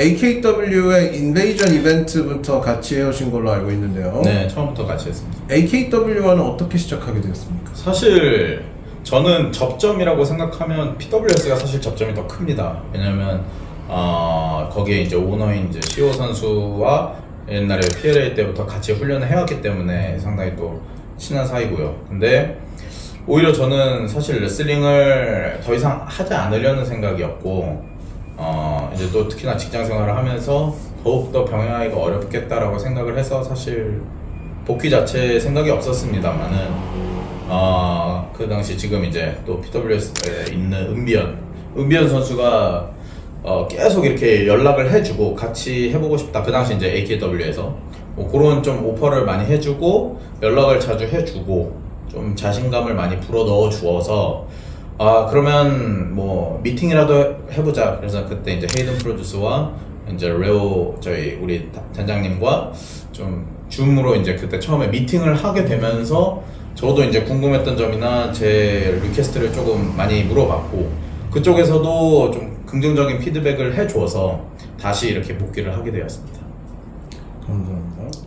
AKW의 인베이전 이벤트부터 같이 해오신 걸로 알고 있는데요. 네, 처음부터 같이 했습니다. AKW와는 어떻게 시작하게 되었습니까? 사실 저는 접점이라고 생각하면 PWS가 사실 접점이 더 큽니다. 왜냐면 어, 거기에 이제 오너인 이제 시오 선수와 옛날에 PLA 때부터 같이 훈련을 해왔기 때문에 상당히 또 친한 사이고요. 근데 오히려 저는 사실 레슬링을 더 이상 하지 않으려는 생각이었고 어, 이제 또 특히나 직장 생활을 하면서 더욱더 병행하기가 어렵겠다라고 생각을 해서 사실 복귀 자체 생각이 없었습니다만은 어, 그 당시 지금 이제 또 PWS에 있는 은비현 은비현 선수가 어, 계속 이렇게 연락을 해주고 같이 해보고 싶다. 그 당시 이제 AKW에서. 뭐 그런 좀 오퍼를 많이 해주고 연락을 자주 해주고 좀 자신감을 많이 불어 넣어 주어서 아 그러면 뭐 미팅이라도 해보자 그래서 그때 이제 헤이든 프로듀스와 이제 레오 저희 우리 다- 단장님과 좀 줌으로 이제 그때 처음에 미팅을 하게 되면서 저도 이제 궁금했던 점이나 제 리퀘스트를 조금 많이 물어봤고 그쪽에서도 좀 긍정적인 피드백을 해줘서 다시 이렇게 복귀를 하게 되었습니다. 감사합니다.